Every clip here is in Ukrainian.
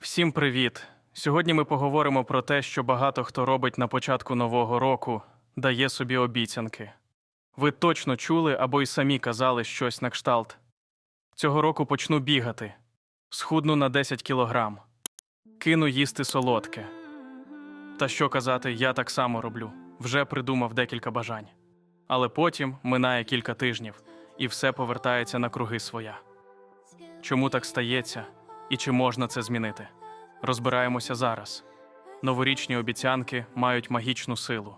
Всім привіт! Сьогодні ми поговоримо про те, що багато хто робить на початку нового року, дає собі обіцянки. Ви точно чули або й самі казали щось на кшталт. Цього року почну бігати, схудну на 10 кілограм, кину їсти солодке. Та що казати, я так само роблю, вже придумав декілька бажань. Але потім минає кілька тижнів, і все повертається на круги своя. Чому так стається і чи можна це змінити? Розбираємося зараз. Новорічні обіцянки мають магічну силу.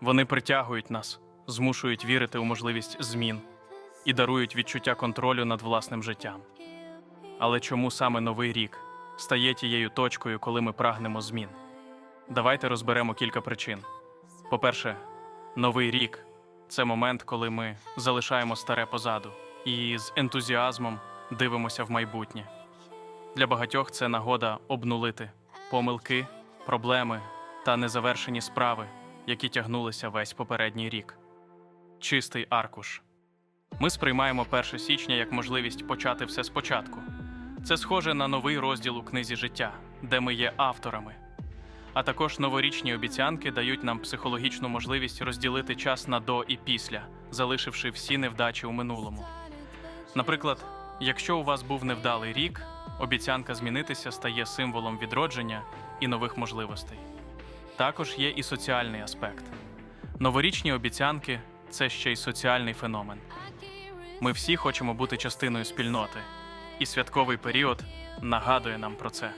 Вони притягують нас, змушують вірити у можливість змін і дарують відчуття контролю над власним життям. Але чому саме новий рік стає тією точкою, коли ми прагнемо змін? Давайте розберемо кілька причин. По-перше, новий рік це момент, коли ми залишаємо старе позаду і з ентузіазмом дивимося в майбутнє. Для багатьох це нагода обнулити помилки, проблеми та незавершені справи, які тягнулися весь попередній рік. Чистий аркуш. Ми сприймаємо 1 січня як можливість почати все спочатку. Це схоже на новий розділ у книзі життя, де ми є авторами. А також новорічні обіцянки дають нам психологічну можливість розділити час на до і після, залишивши всі невдачі у минулому. Наприклад, якщо у вас був невдалий рік, обіцянка змінитися стає символом відродження і нових можливостей. Також є і соціальний аспект. Новорічні обіцянки це ще й соціальний феномен. Ми всі хочемо бути частиною спільноти, і святковий період нагадує нам про це.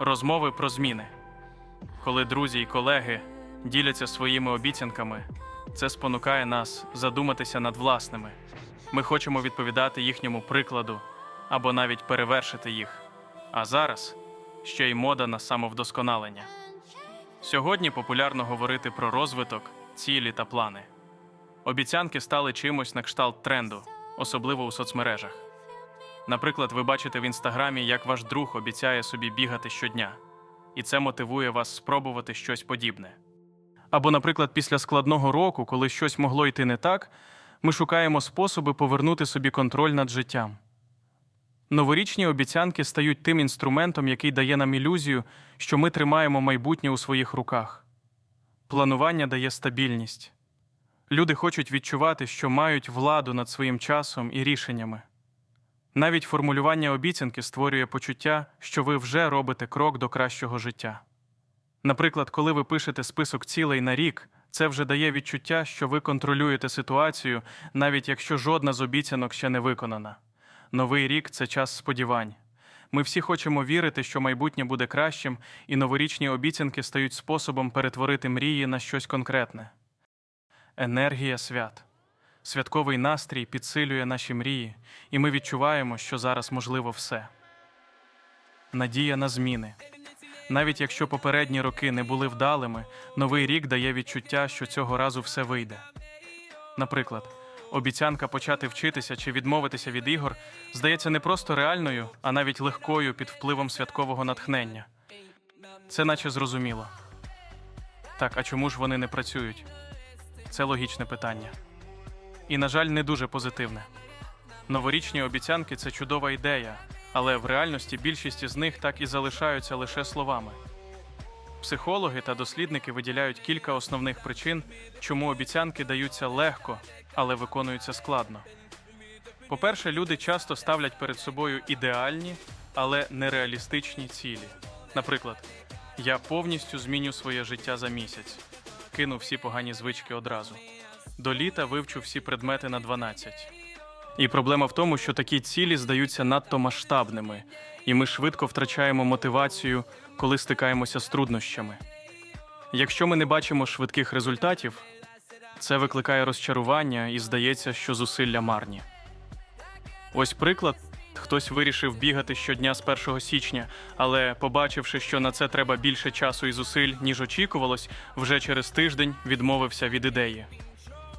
Розмови про зміни. Коли друзі і колеги діляться своїми обіцянками, це спонукає нас задуматися над власними. Ми хочемо відповідати їхньому прикладу або навіть перевершити їх. А зараз ще й мода на самовдосконалення. Сьогодні популярно говорити про розвиток, цілі та плани. Обіцянки стали чимось на кшталт тренду, особливо у соцмережах. Наприклад, ви бачите в інстаграмі, як ваш друг обіцяє собі бігати щодня, і це мотивує вас спробувати щось подібне. Або, наприклад, після складного року, коли щось могло йти не так, ми шукаємо способи повернути собі контроль над життям. Новорічні обіцянки стають тим інструментом, який дає нам ілюзію, що ми тримаємо майбутнє у своїх руках. Планування дає стабільність. Люди хочуть відчувати, що мають владу над своїм часом і рішеннями. Навіть формулювання обіцянки створює почуття, що ви вже робите крок до кращого життя. Наприклад, коли ви пишете список цілей на рік, це вже дає відчуття, що ви контролюєте ситуацію, навіть якщо жодна з обіцянок ще не виконана. Новий рік це час сподівань. Ми всі хочемо вірити, що майбутнє буде кращим, і новорічні обіцянки стають способом перетворити мрії на щось конкретне. Енергія свят. Святковий настрій підсилює наші мрії, і ми відчуваємо, що зараз можливо все. Надія на зміни. Навіть якщо попередні роки не були вдалими, новий рік дає відчуття, що цього разу все вийде. Наприклад, обіцянка почати вчитися чи відмовитися від ігор здається не просто реальною, а навіть легкою під впливом святкового натхнення. Це наче зрозуміло. Так, а чому ж вони не працюють? Це логічне питання. І, на жаль, не дуже позитивне. Новорічні обіцянки це чудова ідея, але в реальності більшість із них так і залишаються лише словами. Психологи та дослідники виділяють кілька основних причин, чому обіцянки даються легко, але виконуються складно. По-перше, люди часто ставлять перед собою ідеальні, але нереалістичні цілі. Наприклад, я повністю зміню своє життя за місяць, кину всі погані звички одразу. До літа вивчу всі предмети на 12. І проблема в тому, що такі цілі здаються надто масштабними, і ми швидко втрачаємо мотивацію, коли стикаємося з труднощами. Якщо ми не бачимо швидких результатів, це викликає розчарування і здається, що зусилля марні. Ось приклад. Хтось вирішив бігати щодня з 1 січня, але, побачивши, що на це треба більше часу і зусиль, ніж очікувалось, вже через тиждень відмовився від ідеї.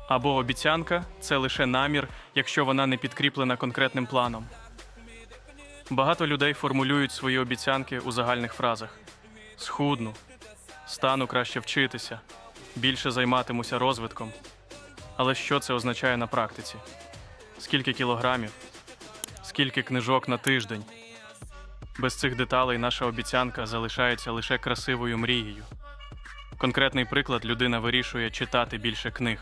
Або обіцянка це лише намір, якщо вона не підкріплена конкретним планом. Багато людей формулюють свої обіцянки у загальних фразах: схудну, стану краще вчитися, більше займатимуся розвитком. Але що це означає на практиці? Скільки кілограмів? Скільки книжок на тиждень? Без цих деталей наша обіцянка залишається лише красивою мрією. Конкретний приклад людина вирішує читати більше книг,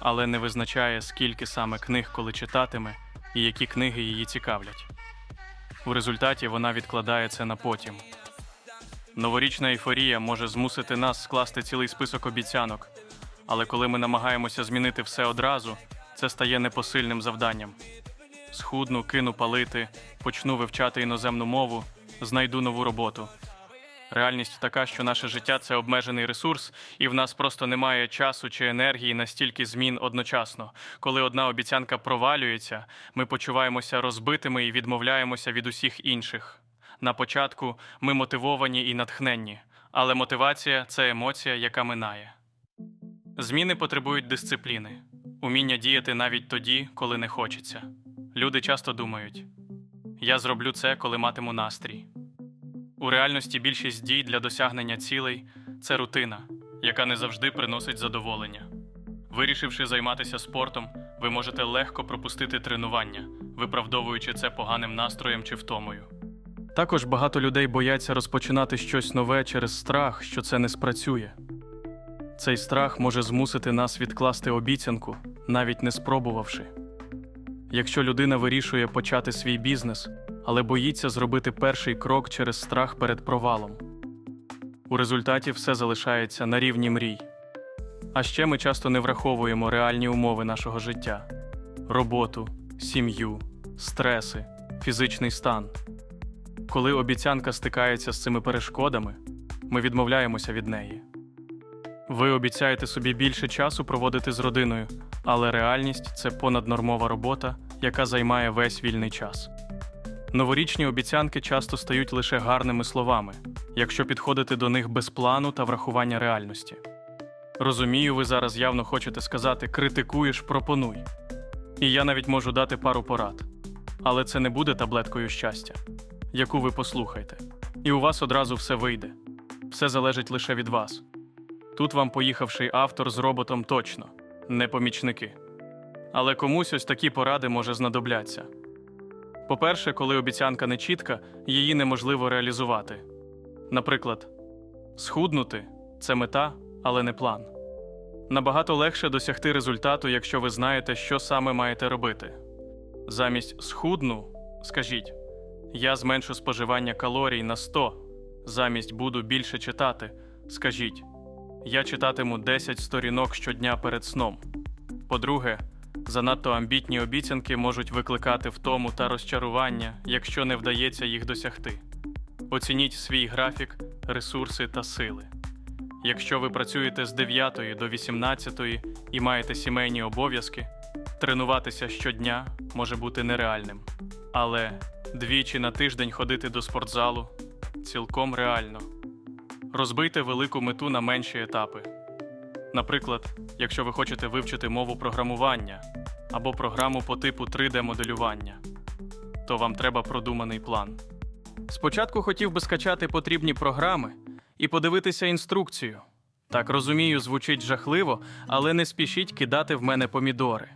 але не визначає, скільки саме книг коли читатиме і які книги її цікавлять. У результаті вона відкладає це на потім. Новорічна ейфорія може змусити нас скласти цілий список обіцянок, але коли ми намагаємося змінити все одразу, це стає непосильним завданням. Схудну, кину палити, почну вивчати іноземну мову, знайду нову роботу. Реальність така, що наше життя це обмежений ресурс, і в нас просто немає часу чи енергії на стільки змін одночасно. Коли одна обіцянка провалюється, ми почуваємося розбитими і відмовляємося від усіх інших. На початку ми мотивовані і натхненні, але мотивація це емоція, яка минає. Зміни потребують дисципліни, уміння діяти навіть тоді, коли не хочеться. Люди часто думають: я зроблю це, коли матиму настрій. У реальності більшість дій для досягнення цілей це рутина, яка не завжди приносить задоволення. Вирішивши займатися спортом, ви можете легко пропустити тренування, виправдовуючи це поганим настроєм чи втомою. Також багато людей бояться розпочинати щось нове через страх, що це не спрацює. Цей страх може змусити нас відкласти обіцянку, навіть не спробувавши. Якщо людина вирішує почати свій бізнес, але боїться зробити перший крок через страх перед провалом. У результаті все залишається на рівні мрій. А ще ми часто не враховуємо реальні умови нашого життя: роботу, сім'ю, стреси, фізичний стан. Коли обіцянка стикається з цими перешкодами, ми відмовляємося від неї. Ви обіцяєте собі більше часу проводити з родиною, але реальність це понаднормова робота, яка займає весь вільний час. Новорічні обіцянки часто стають лише гарними словами, якщо підходити до них без плану та врахування реальності. Розумію, ви зараз явно хочете сказати критикуєш, пропонуй. І я навіть можу дати пару порад. Але це не буде таблеткою щастя, яку ви послухаєте. І у вас одразу все вийде. Все залежить лише від вас. Тут вам поїхавший автор з роботом точно, не помічники. Але комусь ось такі поради може знадобляться. По-перше, коли обіцянка не чітка, її неможливо реалізувати. Наприклад, схуднути це мета, але не план. Набагато легше досягти результату, якщо ви знаєте, що саме маєте робити. Замість схудну, скажіть, я зменшу споживання калорій на 100, замість буду більше читати, скажіть, я читатиму 10 сторінок щодня перед сном. По-друге, занадто амбітні обіцянки можуть викликати втому та розчарування, якщо не вдається їх досягти. Оцініть свій графік, ресурси та сили. Якщо ви працюєте з 9 до 18 і маєте сімейні обов'язки, тренуватися щодня може бути нереальним. Але двічі на тиждень ходити до спортзалу цілком реально. Розбийте велику мету на менші етапи. Наприклад, якщо ви хочете вивчити мову програмування або програму по типу 3D-моделювання, то вам треба продуманий план. Спочатку хотів би скачати потрібні програми і подивитися інструкцію. Так розумію, звучить жахливо, але не спішіть кидати в мене помідори.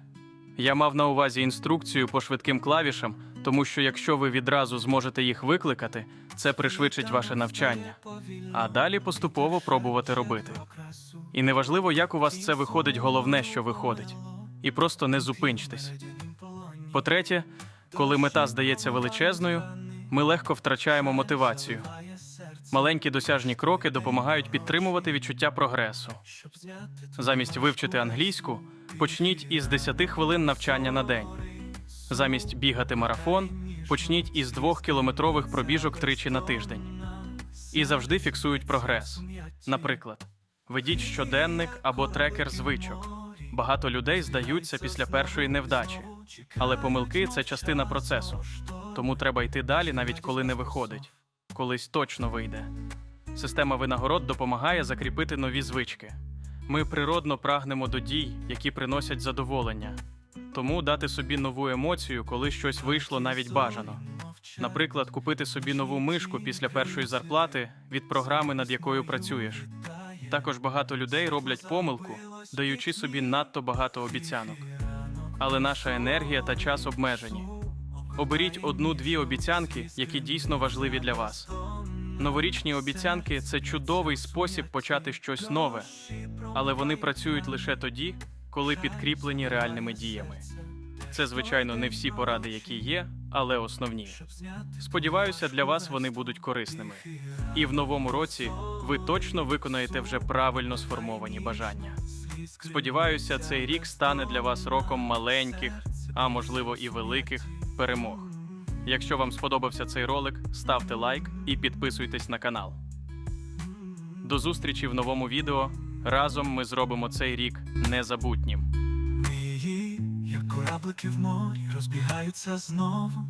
Я мав на увазі інструкцію по швидким клавішам, тому що якщо ви відразу зможете їх викликати, це пришвидшить ваше навчання. А далі поступово пробувати робити. І неважливо, як у вас це виходить, головне, що виходить. І просто не зупинчтесь. По-третє, коли мета здається величезною, ми легко втрачаємо мотивацію. Маленькі досяжні кроки допомагають підтримувати відчуття прогресу. Замість вивчити англійську, почніть із 10 хвилин навчання на день. Замість бігати марафон, почніть із двохкілометрових пробіжок тричі на тиждень. І завжди фіксують прогрес. Наприклад, ведіть щоденник або трекер звичок. Багато людей здаються після першої невдачі, але помилки це частина процесу. Тому треба йти далі, навіть коли не виходить. Колись точно вийде. Система винагород допомагає закріпити нові звички. Ми природно прагнемо до дій, які приносять задоволення. Тому дати собі нову емоцію, коли щось вийшло навіть бажано. Наприклад, купити собі нову мишку після першої зарплати від програми, над якою працюєш. Також багато людей роблять помилку, даючи собі надто багато обіцянок. Але наша енергія та час обмежені. Оберіть одну-дві обіцянки, які дійсно важливі для вас. Новорічні обіцянки це чудовий спосіб почати щось нове, але вони працюють лише тоді, коли підкріплені реальними діями. Це, звичайно, не всі поради, які є, але основні. Сподіваюся, для вас вони будуть корисними. І в новому році ви точно виконаєте вже правильно сформовані бажання. Сподіваюся, цей рік стане для вас роком маленьких, а можливо і великих перемог. Якщо вам сподобався цей ролик, ставте лайк і підписуйтесь на канал. До зустрічі в новому відео. Разом ми зробимо цей рік незабутнім. Мії, як кораблики в морі, розбігаються знову.